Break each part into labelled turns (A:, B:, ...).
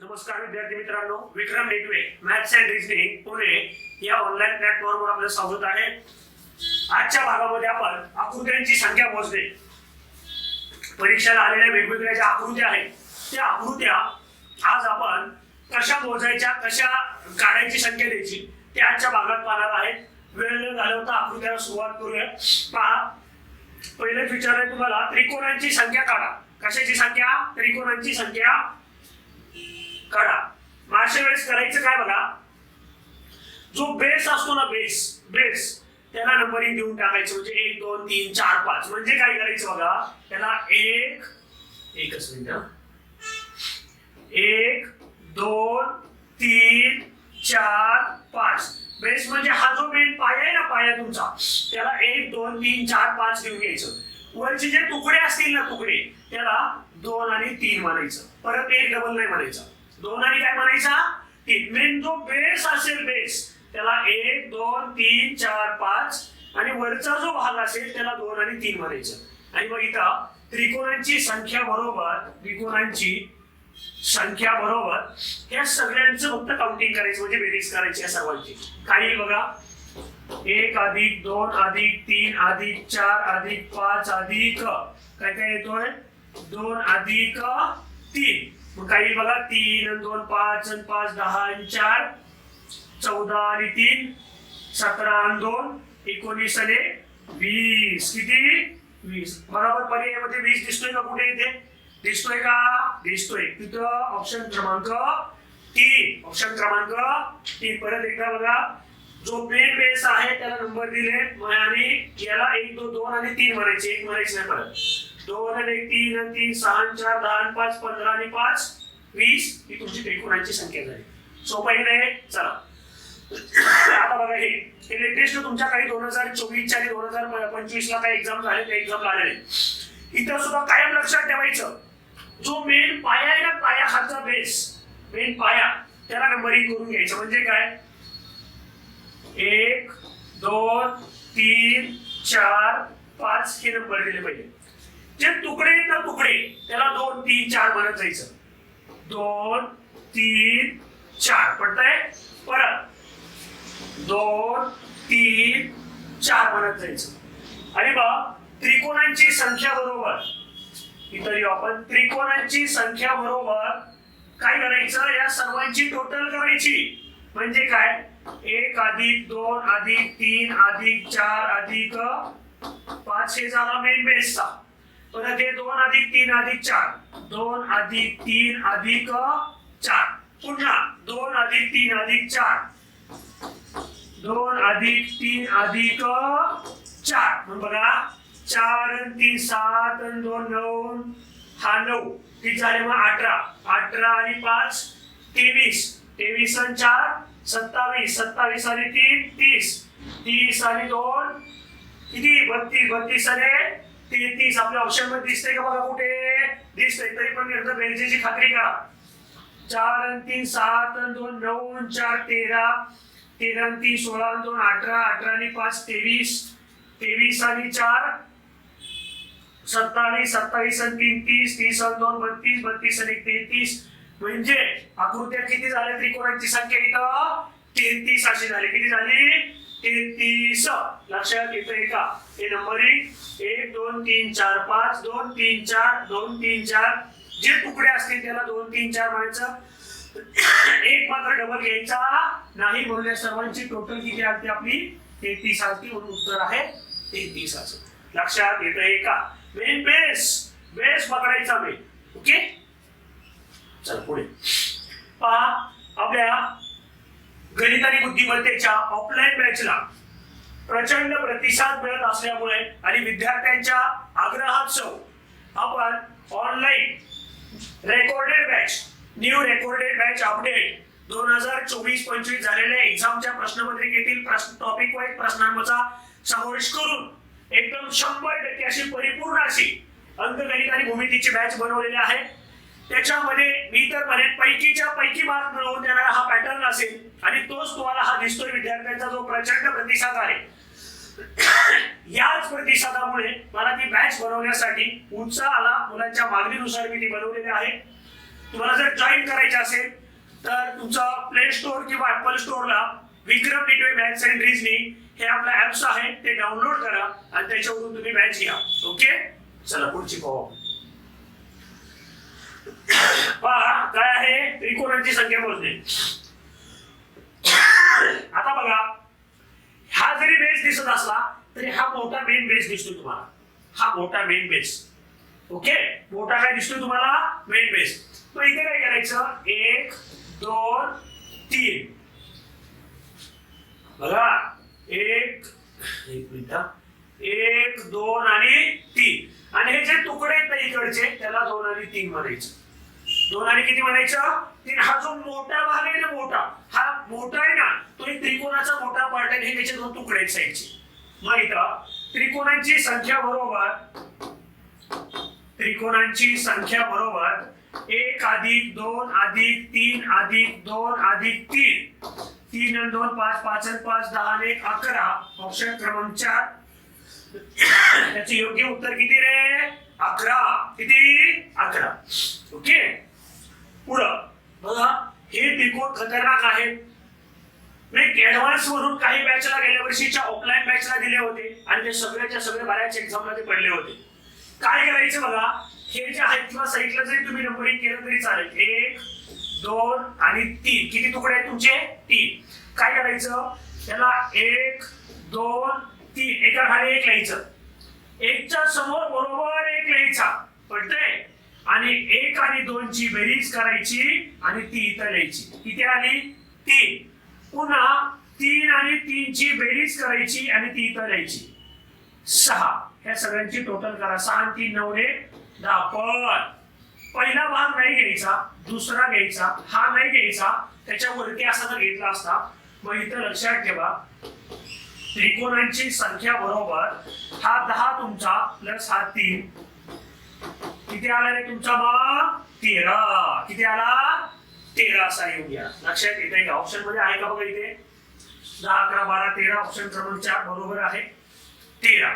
A: नमस्कार विद्यार्थी मित्रांनो. विक्रम नेटवे मॅथ्स अँड रिजनिंग पुणे. या ऑनलाईन प्लॅटफॉर्मवर आपलं स्वागत आहे. आजच्या भागामध्ये आपण आकृत्यांची संख्या मोजणे परीक्षेला आलेल्या वेगवेगळ्या ज्या आकृत्या आहेत त्या आकृत्या आज आपण कशा मोजायच्या कशा काढायची संख्या द्यायची ते आजच्या भागात पाहणार आहेत. वेळ न घालवता आकृत्याला सुरुवात करूया. पहा. पहिले विचारलंय तुम्हाला त्रिकोणांची संख्या काढा. कशाची संख्या? त्रिकोणांची संख्या काढा मागच्या वेळेस करायचं काय बघा? जो बेस असतो ना बेस बेस त्याला नंबरिंग देऊन टाकायचं म्हणजे एक दोन तीन चार पाच. म्हणजे काय करायचं बघा? त्याला एक एकच मिनिट. एक दोन तीन चार पाच. बेस म्हणजे हा जो मेन पाया आहे ना पाया तुमचा त्याला एक दोन तीन चार पाच देऊन घ्यायचं. वरचे जे तुकडे असतील ना तुकडे त्याला दोन आणि तीन म्हणायचं. परत एक डबल नाही म्हणायचं. दोन आणि काय म्हणायचा? तीन मेन जो बेस असेल बेस त्याला एक दोन तीन चार पाच आणि वरचा जो भाग असेल त्याला दोन आणि तीन म्हणायचं. आणि मग इथं त्रिकोणांची संख्या बरोबर त्रिकोणांची संख्या बरोबर या सगळ्यांचं फक्त काउंटिंग करायचं म्हणजे बेरीज करायची या सर्वांची. काही बघा? एक अधिक दोन अधिक तीन अधिक चार अधिक पाच अधिक काय काय येतोय? दोन अधिक तीन. मग काही बघा तीन आणि दोन पाच आणि पाच दहा आणि चार चौदा आणि तीन सतरा आणि दोन एकोणीस आणि वीस. किती? वीस. बरोबर पर्यायामध्ये वीस दिसतोय का कुठे इथे? दिसतोय का? दिसतोय. तिथं ऑप्शन क्रमांक तीन. ऑप्शन क्रमांक तीन. परत एकदा बघा. जो मेन बेस आहे त्याला नंबर दिले मग आणि याला एक दोन दोन आणि तीन म्हणायचे. एक म्हणायचे नाही परत. दोन आणि एक तीन आणि तीन सहा चार दहा आणि पाच पंधरा आणि पाच वीस ही तुमची त्रिकोणांची संख्या झाली. सोपं नाही चला. आता बघा हे. हे लेटेस्ट तुमच्या काही दोन हजार चोवीसच्या आणि दोन हजार पंचवीस ला काही एक्झाम झाले त्या एक्झाम आलेले इथं सुद्धा कायम लक्षात ठेवायचं. जो मेन पाया आहे ना पाया हाचा बेस मेन पाया त्याला नंबरिंग करून घ्यायचं. म्हणजे काय? एक दोन तीन चार पाच हे नंबर दिले पाहिजे. जे तुकडे ना तुकडे त्याला दोन तीन चार म्हणत जायचं. दोन तीन चार. पडतंय परत. दोन तीन चार म्हणत जायचं. आणि मग त्रिकोणांची संख्या बरोबर. इतर येऊ आपण त्रिकोणांची संख्या बरोबर काय करायचं? या सर्वांची टोटल करायची. म्हणजे काय? एक अधिक दोन अधिक तीन अधिक चार अधिक पाच हे झाला मेन बेसचा परत हे दोन अधिक तीन अधिक चार. दोन अधिक तीन अधिक चार. पुन्हा दोन अधिक तीन अधिक चार. दोन अधिक तीन अधिक चार. बघा चार तीन सात दोन नऊ. हा नऊ. ती झाले मग? अठरा. अठरा आणि पाच तेवीस. तेवीस आणि चार सत्तावीस. सत्तावीस आणि तीन तीस. तीस आणि दोन. किती? बत्तीस. बत्तीस आणि तेहतीस आपल्या ऑप्शनमध्ये दिसतंय का बघा कुठे? दिसतंय. तरी पण एकदा बेरजेची खात्री करा. चार आणि तीन सात आणि दोन नऊ चार तेरा. तेरा आणि तीन सोळा आणि दोन अठरा. अठरा आणि पाच तेवीस. तेवीस आणि चार सत्तावीस. सत्तावीस आणि तीन तीस. तीस आणि दोन बत्तीस. बत्तीस आणि तेहतीस. म्हणजे आकृत्या किती झाल्या? त्रिकोणाची संख्या इथं तेहतीस अशी झाली. किती झाली? तेहतीस लक्षात येतंय का? हे नंबरिंग एक दोन तीन चार पाच दोन तीन चार दोन तीन चार. जे तुकडे असतील त्याला दोन तीन चार म्हणायचं. एक मात्र डबल घ्यायचा. नाही म्हणून या सर्वांची टोटल किती आलती आपली तेहतीस आलती म्हणून उत्तर आहे तेहतीस असं लक्षात येत आहे का? मेन बेस बेस पकडायचा मेन ओके चल पुढे. पहा आपल्या गणित आणि बुद्धिमत्तेच्या ऑफलाईन बॅचला प्रचंड प्रतिसाद मिळत असल्यामुळे आणि विद्यार्थ्यांच्या आग्रहासह आपण online recorded batch new recorded batch update दोन हजार चोवीस पंचवीस झालेल्या एक्झामच्या प्रश्नपत्रिकेतील प्रश्न टॉपिक वाईज प्रश्नांचा समावेश करून एकदम शंभर टक्के अशी परिपूर्ण अशी अंकगणित आणि भूमितीची बॅच बनवलेली आहे. त्याच्यामध्ये मी तर म्हणेन पैकीच्या पैकी मार्क मिळवून देणारा हा पॅटर्न असेल आणि तोच तुम्हाला हा दिसतोय विद्यार्थ्यांचा जो प्रचंड प्रतिसाद आहे. याच प्रतिसादामुळे मला ती बॅच बनवण्यासाठी उत्साह आला मुलांच्या मागणीनुसार मी ती बनवलेली आहे. तुम्हाला जर जॉईन करायचे असेल तर तुमचा प्ले स्टोअर किंवा ऍपल स्टोअरला विक्रम नेटवे बॅच अँड रिझनिंग हे आपलं ऍप्स आहे ते डाउनलोड करा आणि त्याच्यावरून तुम्ही मॅच घ्या. ओके चला पुढची पाहू पहा काय आहे? त्रिकोणांची संख्या मोजणे आता बघा हा जरी बेस दिसत असला तरी हा मोठा मेन बेस दिसतो तुम्हाला. हा मोठा मेन बेस ओके मोठा काय दिसतो तुम्हाला? मेन बेस मग इथे काय करायचं? एक दोन तीन. बघा. एक एक मिनिट. एक दोन आणि तीन. आणि हे जे तुकडे आहेत ना इकडचे त्याला दोन आणि तीन म्हणायचं. दोन आणि किती म्हणायचं? तीन. हा जो मोठा भाग आहे ना मोठा हा मोठा आहे ना तो एक त्रिकोणाचा मोठा पार्ट आहे हे त्याचे दोन तुकडे आहेत साईडचे. मग इथं त्रिकोणांची संख्या बरोबर त्रिकोणांची संख्या बरोबर एक अधिक दोन अधिक तीन अधिक दोन अधिक तीन. तीन आणि दोन पाच पाच आणि पाच दहा आणि एक अकरा. ऑप्शन क्रमांक चार. त्याचे योग्य उत्तर किती रे? अकरा. किती? अकरा. ओके? पुढं. बघा हे त्रिकोण खतरनाक आहेत मी ऍडव्हान्स वरून काही बॅचला गेल्या वर्षीच्या ऑफलाईन बॅचला दिले होते आणि ते सगळ्याच्या सगळे बऱ्याच एक्झाममध्ये पडले होते. काय करायचं बघा? हे जे आहेत किंवा साईडला जरी तुम्ही नंबरिंग केलं तरी चालेल. एक दोन आणि तीन. किती तुकडे आहेत तुमचे? तीन. काय करायचं? त्याला एक दोन तीन. एका खाली एक लिहायचं. एकच्या समोर बरोबर एक लिहायचा. पडतंय आणि एक आणि दोनची बेरीज करायची आणि ती इथं लिहायची. किती आली? तीन. पुन्हा तीन आणि तीनची बेरीज करायची आणि ती इथं लिहायची. सहा. ह्या सगळ्यांची टोटल करा. सहा आणि तीन नऊ एक दहा. पण पहिला भाग नाही घ्यायचा दुसरा घ्यायचा हा नाही घ्यायचा त्याच्यावरती असा जर घेतला असता मग इथं लक्षात ठेवा त्रिकोणांची संख्या बरोबर हा दहा तुमचा प्लस हा तीन. किती आला रे तुमचा मग तेरा. किती आला? तेरा असा येऊन या. लक्षात येत आहे का? ऑप्शनमध्ये आहे का बघा इथे? दहा अकरा बारा तेरा. ऑप्शन क्रमांक चार बरोबर आहे. तेरा.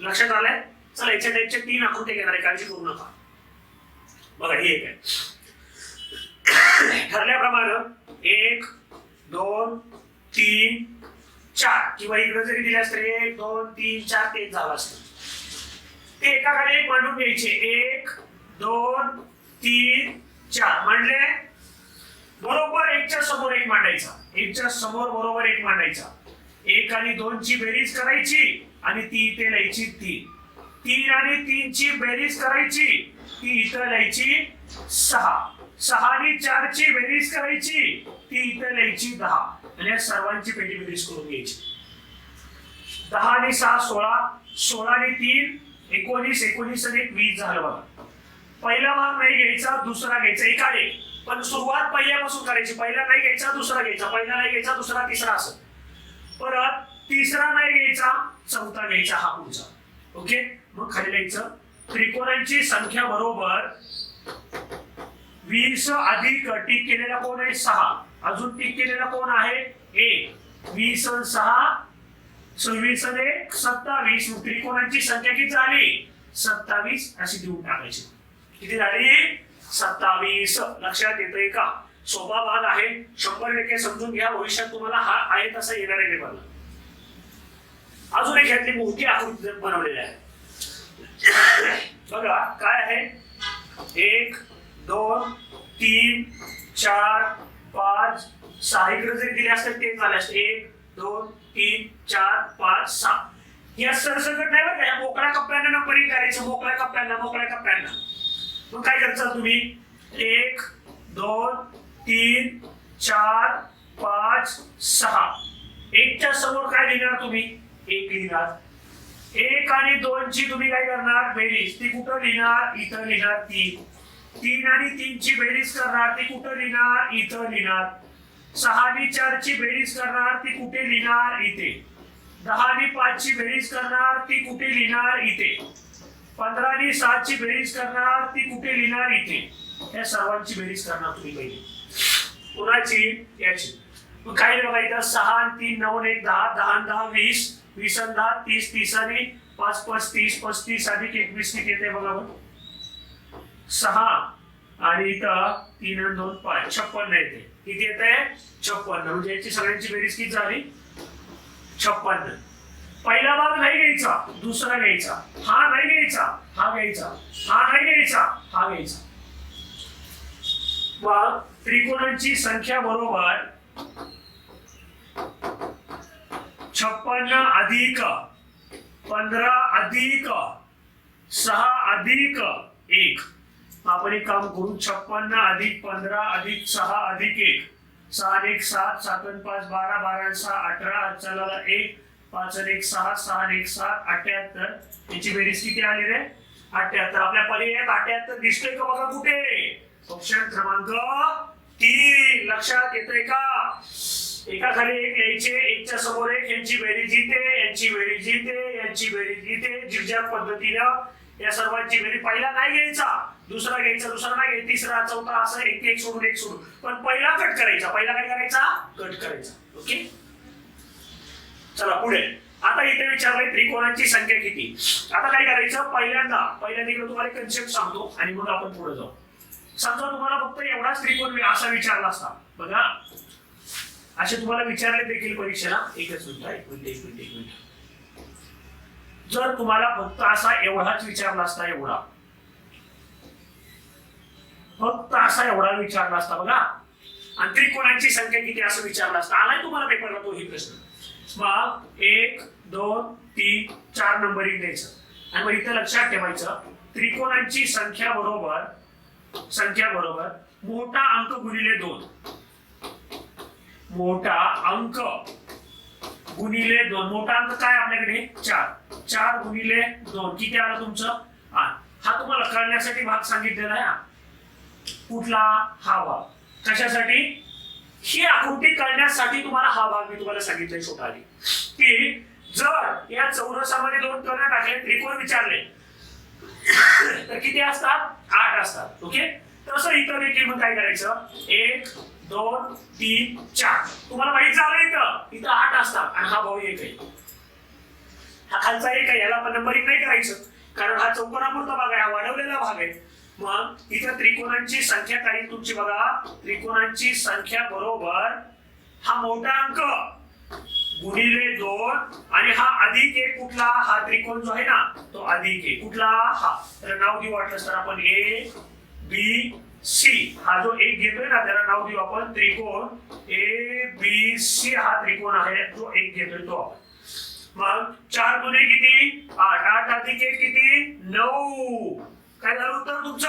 A: लक्षात आलंय? चला याच्या टाईपचे तीन आकृती घेणार आहे. काळजी करू नका. बघा ही एक आहे. ठरल्याप्रमाणे एक दोन तीन चार. किंवा इकडे जरी दिले असते एक दोन तीन चार ते झालं असतं. ते एकाकडे एक मांडून घ्यायचे. एक दोन तीन चार. मांडले बरोबर एकच्या समोर एक मांडायचा. एकच्या समोर बरोबर एक मांडायचा. एक आणि दोन ची बेरीज करायची आणि ती इथे लिहायची तीन. तीन आणि तीन ची बेरीज करायची. ती इथं लिहायची सहा. सहा आणि चार ची बेरीज करायची. ती इथं न्यायची दहा. आणि या सर्वांची पेटी बेरीज करून घ्यायची. दहा आणि सहा सोळा सोळा आणि तीन एकोणीस एकोणीस आणि एक वीस झालं बघा. पहिला भाग नाही घ्यायचा दुसरा घ्यायचा. एकाने पण सुरुवात पहिल्यापासून करायची. पहिला नाही घ्यायचा दुसरा घ्यायचा. पहिला नाही घ्यायचा दुसरा तिसरा असं. परत तिसरा नाही घ्यायचा चौथा घ्यायचा हा पुढचा. ओके? मग खाली लिहायचं. त्रिकोणांची संख्या बरोबर वीस अधिक टीक केलेला कोण आहे सहा. अजून टिक केलेला कोण आहे? एक वीस सहा सव्वीस एक सत्तावीस. त्रिकोणांची संख्या किती झाली? सत्तावीस. अशी देऊन टाकायची. किती झाली? सत्तावीस. लक्षात येतंय का? सोपा भाग आहे. शंभर टक्के समजून घ्या. भविष्यात तुम्हाला हा आहे तसा येणार आहे पेपरला अजून एक ह्यातली मोठी आकृती बनवलेली आहे. बघा काय आहे? एक दोन तीन चार सहा इकडे जरी दिले असते ते झाले असते. एक दोन तीन चार पाच सहा. या सरसकट नाही बरं का? या मोकळ्या कप्प्यांना नंबरिंग करायचं मोकळ्या कप्प्यांना मोकळ्या कप्प्यांना. मग काय करता तुम्ही? एक दोन तीन चार पाच सहा. एकच्या समोर काय लिहिणार तुम्ही? एक लिहिणार. एक आणि दोन ची तुम्ही काय करणार? बेरीज. ती कुठं लिहिणार? इथं लिहिणार तीन. तीन आणि तीन ची बेरीज करणार. ती कुठं लिहिणार? इथं लिहिणार. सहा आणि चार ची बेरीज करणार ती कुठे लिहिणार इथे? दहा पाचची बेरीज करणार ती कुठे लिहिणार इथे? पंधरा सातची सात ची बेरीज करणार ती कुठे लिहिणार इथे? या सर्वांची बेरीज करणार तुम्ही पहिली. कुणाची? याची. मग काय रे बघा इथं? सहा आणि तीन नऊ आणि एक दहा दहा आणि दहा वीस वीस आणि दहा तीस तीस आणि पाच पस्तीस पस्तीस अधिक एकवीस किती येते बघा बरं. सहा. आणि इथं तीन आणि दोन पाच छप्पन्न येते. किती येत? आहे छप्पन्न. म्हणजे याची सगळ्यांची बेरीज किती झाली? छप्पन्न. पहिला भाग नाही घ्यायचा दुसरा घ्यायचा. हा नाही घ्यायचा हा घ्यायचा. हा नाही घ्यायचा हा घ्यायचा. मग त्रिकोणांची संख्या बरोबर छप्पन्न अधिक पंधरा अधिक सहा अधिक एक. आपण एक काम करू छप्पन्न अधिक पंधरा अधिक सहा अधिक एक. सहा एक सात सात पाच बारा बारा सहा अठरा चला एक पाच एक सहा सहा एक सात अठ्याहत्तर. याची बेरीज किती आली रे? अठ्याहत्तर. आपल्या पर्यायात अठ्याहत्तर दिसतोय का बघा कुठे? ऑप्शन क्रमांक तीन. लक्षात येतोय का? एका खाली एक यायचे एकच्या समोर एक यांची बेरीज येते यांची बेरीज येते यांची बेरीज येते जिरज्या पद्धतीनं या सर्वांची बेरीज. पहिला नाही घ्यायचा. दुसरा घ्यायचा दुसरा नाही घ्यायचा तिसरा चौथा असं एक एक सोडून एक सोडून. पण पहिला कट करायचा. पहिला काय करायचा? कट करायचा. ओके चला पुढे. आता इथे विचारलंय त्रिकोणांची संख्या किती? आता काय करायचं? पहिल्यांदा पहिल्यांदा इकडे तुम्हाला कन्सेप्ट सांगतो आणि मग आपण पुढे जाऊ. समजा तुम्हाला फक्त एवढाच त्रिकोण असा विचारला असता. बघा. असे तुम्हाला विचारले देखील परीक्षेला. एकच मिनिट एक मिनिट एक मिनिट एक मिनिट. जर तुम्हाला फक्त असा एवढाच विचारला असता एवढा फक्त असा एवढा विचारला असता बघा. आणि त्रिकोणांची संख्या किती असं विचारलं असतं. आलाय तुम्हाला पेपरला तो ही प्रश्न. मग एक दोन तीन चार नंबर द्यायचं. आणि मग इथं लक्षात ठेवायचं त्रिकोणांची संख्या बरोबर संख्या बरोबर मोठा अंक गुणिले दोन. मोठा अंक गुणिले दोन. मोठा अंक काय आपल्याकडे? चार. चार गुणिले दोन. किती आलं तुमचं? हा तुम्हाला कळण्यासाठी भाग सांगितलेला आहे. कुठला हा भाग? कशासाठी? ही आकृती करण्यासाठी तुम्हाला हा भाग मी तुम्हाला सांगितलंय छोटा आधी की जर या चौरसामध्ये दोन कर्ण टाकले त्रिकोण विचारले तर किती असतात? आठ असतात. ओके? तसं इथं देखील मग काय करायचं? एक दोन तीन चार. तुम्हाला माहीत झालं इथं? इथं आठ असतात आणि हा भाऊ एक आहे. हा खालचा एक आहे याला आपण नंबरिंग नाही करायचं. कारण हा चौकोनापुरता भाग आहे हा वाढवलेला भाग आहे. मग इथं त्रिकोणांची संख्या काही तुमची बघा. त्रिकोणांची संख्या बरोबर हा मोठा अंक. गुणिले दोन आणि हा अधिक एक कुठला? हा त्रिकोण जो आहे ना तो अधिक एक. कुठला? हा. तर नाव घेऊ वाटलं तर आपण ए बी सी हा जो एक घेतोय ना त्याला नाव देऊ आपण त्रिकोण. ए बी सी हा त्रिकोण आहे जो एक घेतोय तो. आपण मग चार गुणे किती? आठ. आठ अधिक एक किती? नऊ. काय झालं उत्तर तुमचं?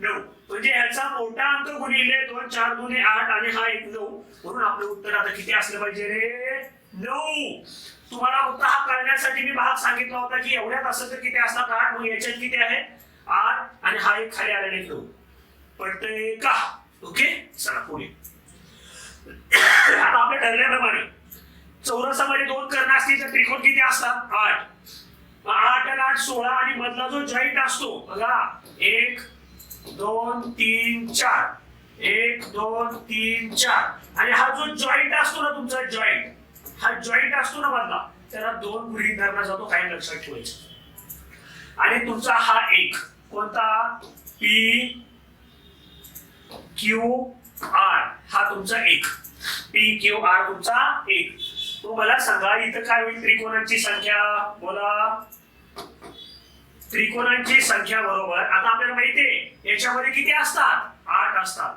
A: नऊ. म्हणजे ह्याचा मोठा अंक गुणिले दोन चार गुणे आठ आणि हा एक नऊ. म्हणून आपलं उत्तर आता किती असलं पाहिजे रे? नऊ. तुम्हाला फक्त हा करण्यासाठी मी भाग सांगितला होता की एवढ्यात असं तर किती असतात? आठ. मग याच्यात किती आहे? आठ आणि हा एक खाली आलेला एक नऊ. पडतंय का? ओके? चला पुढे. आता आपल्या ठरल्याप्रमाणे. चौरसामध्ये दोन कर्ण असतील तर त्रिकोण किती असतात? आठ. आठ आणि आठ सोळा आणि मधला जो जॉईंट असतो बघा. एक दोन तीन चार. एक दोन तीन चार. आणि हा जो जॉईंट असतो ना तुमचा जॉईंट हा जॉईंट असतो ना मधला त्याला दोन गृहित धरला जातो काय लक्षात ठेवायचं. आणि तुमचा हा एक कोणता? पी क्यू आर हा तुमचा एक. पी क्यू आर तुमचा एक. तो मला सांगा इथं काय होईल त्रिकोणांची संख्या? बोला. त्रिकोणांची संख्या बरोबर. आता आपल्याला माहितीये याच्यामध्ये किती असतात? आठ असतात.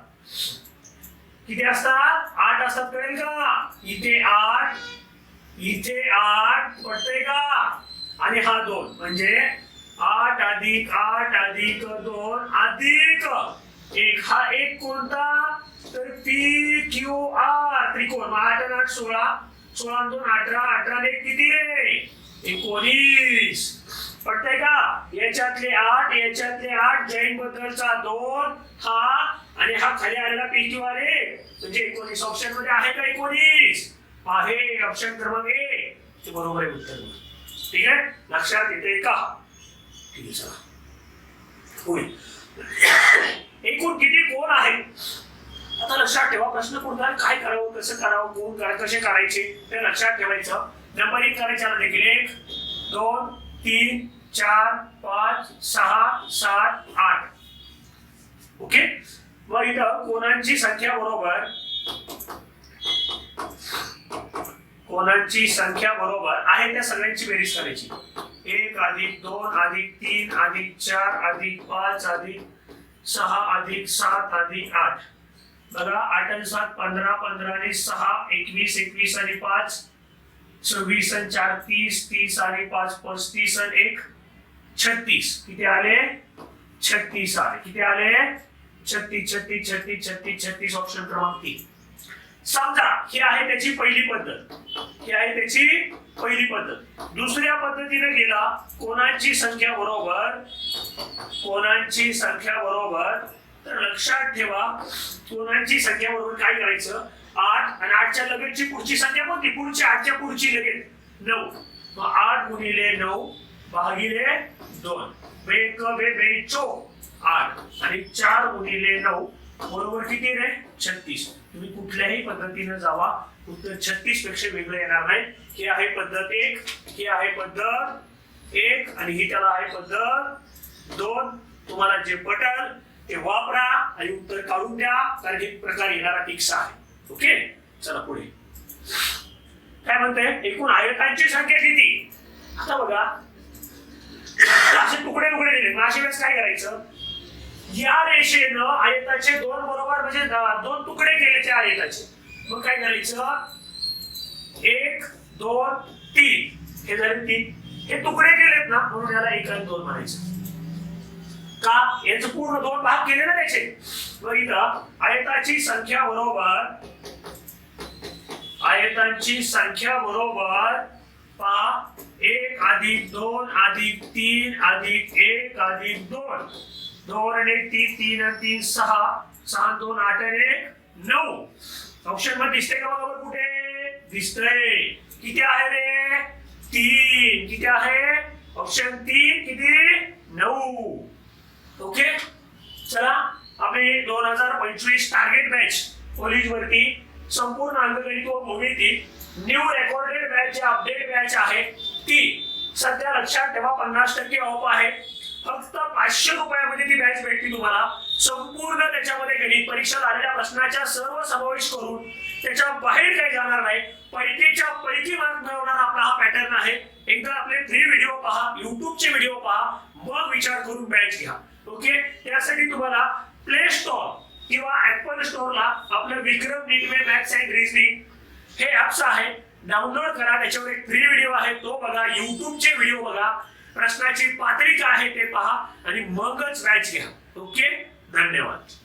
A: किती असतात? आठ असतात कळेल का? इथे आठ इथे आठ पडतंय का? आणि हा दोन. म्हणजे आठ अधिक आठ अधिक दोन अधिक एक. हा एक कोणता? तर पी क्यू आर त्रिकोण. आठ आणि आठ सोळा. सोळा दोन अठरा. अठरा एक किती रे? एकोणीस. पडतंय का याच्यातले आठ याच्यातले आठ जैन बद्दलचा दोन हा आणि हा खाली आलेला पी क्यू आर म्हणजे एकोणीस ऑप्शनमध्ये आहे का एकोणीस? आहे ऑप्शन क्रमांक ए ते बरोबर आहे उत्तर. ठीक आहे? लक्षात येते का? ठीक आहे चला. होईल एकूण किती कोण आहे? आता लक्षात ठेवा प्रश्न कोणता काय करावं कसं करावं कोण करा कसे करायचे? ते लक्षात ठेवायचं. नंबर एक करायचं देखील एक दोन तीन चार पाच सहा सात आठ. ओके? मग इथं कोणांची संख्या बरोबर? कोणांची संख्या बरोबर आहे त्या सगळ्यांची बेरीज करायची. एक अधिक दोन अधिक तीन अधिक चार अधिक पाच अधिक सहा अधिक सात अधिक आठ. बघा आठ आणि सात पंधरा पंधरा आणि सहा एकवीस एकवीस आणि पाच सव्वीस आणि चार तीस तीस आणि पाच पस्तीस आणि एक. छत्तीस. किती आले? छत्तीस आले. किती आले? छत्तीस छत्तीस छत्तीस छत्तीस छत्तीस ऑप्शन क्रमांक तीन. समजा ही आहे त्याची पहिली पद्धत. ही आहे त्याची पहिली पद्धत. दुसऱ्या पद्धतीने गेला कोणाची संख्या बरोबर? कोणाची संख्या बरोबर? तर लक्षात ठेवा कोणाची संख्या बरोबर काय करायचं? आठ आणि आठच्या लगेचची पुढची संख्या कोणती? पुढची आठच्या पुढची लगेच नऊ. मग आठ गुणिले नऊ भागिले दोन. बेक बे चो. आठ. आणि चार गुणिले नऊ. बरोबर किती रे? छत्तीस. तुम्ही कुठल्याही पद्धतीने जावा. उत्तर छत्तीसपेक्षा वेगळं येणार नाही. हे आहे पद्धत एक. हे आहे पद्धत एक. आणि ही त्याला आहे पद्धत दोन. तुम्हाला जे पटल ते वापरा आणि उत्तर काढून द्या. कारण हे प्रकार येणारा टिक्स आहे. ओके? चला पुढे. काय म्हणते एकूण आयतांची संख्या किती? आता बघा. असे तुकडे तुकडे दिले. मग अशा वेळेस काय करायचं? या रेषेनं आयताचे दोन बरोबर म्हणजे दोन तुकडे केले त्या आयताचे. मग काय करायचं? एक दोन तीन. हे झाले तीन. हे तुकडे केलेत ना म्हणून याला एक आणि दोन म्हणायचं. का? याचे पूर्ण दोन भाग केले ना त्याचे. मग इथं आयताची संख्या बरोबर आयतांची संख्या बरोबर पहा अधिक दोन अधिक तीन अधिक एक अधिक दोन. दोन आणि एक तीन तीन आणि तीन सहा. सहा दोन आठ आणि एक नऊ. ऑप्शनमध्ये दिसते का बघा कुठे? दिसतंय. किती आहे रे? तीन. किती आहे? ऑप्शन तीन किती? नऊ. ओके चला आपली दोन हजार पंचवीस टार्गेट बॅच कॉलेज वरती संपूर्ण अंगगणित व भूमिती न्यू रेकॉर्डेड बॅच जे अपडेट बॅच आहे ती सध्या लक्षात ठेवा पन्नास टक्के ऑफ आहे. फक्त पाचशे रुपयामध्ये ती बॅच भेटली तुम्हाला. संपूर्ण त्याच्यामध्ये गणित परीक्षा झालेल्या प्रश्नाच्या सर्व समावेश करून त्याच्या बाहेर काही जाणार नाही. पैकीच्या पैकी मार्क मिळवणारा आपला हा पॅटर्न आहे. एकदा आपले फ्री व्हिडिओ पहा युट्यूबचे व्हिडिओ पहा मग विचार करून बॅच घ्या. ओके त्यासाठी तुम्हाला प्ले स्टोअर किंवा ऍपल स्टोअरला आपलं विक्रम निकमे मॅथ्स अँड रिजनिंग हे ऍप्स आहे डाउनलोड करा त्याच्यावर एक फ्री व्हिडिओ आहे तो बघा युट्यूबचे व्हिडिओ बघा. प्रश्नाची पात्रता आहे ते पहा आणि मगच बॅच घ्या. ओके धन्यवाद.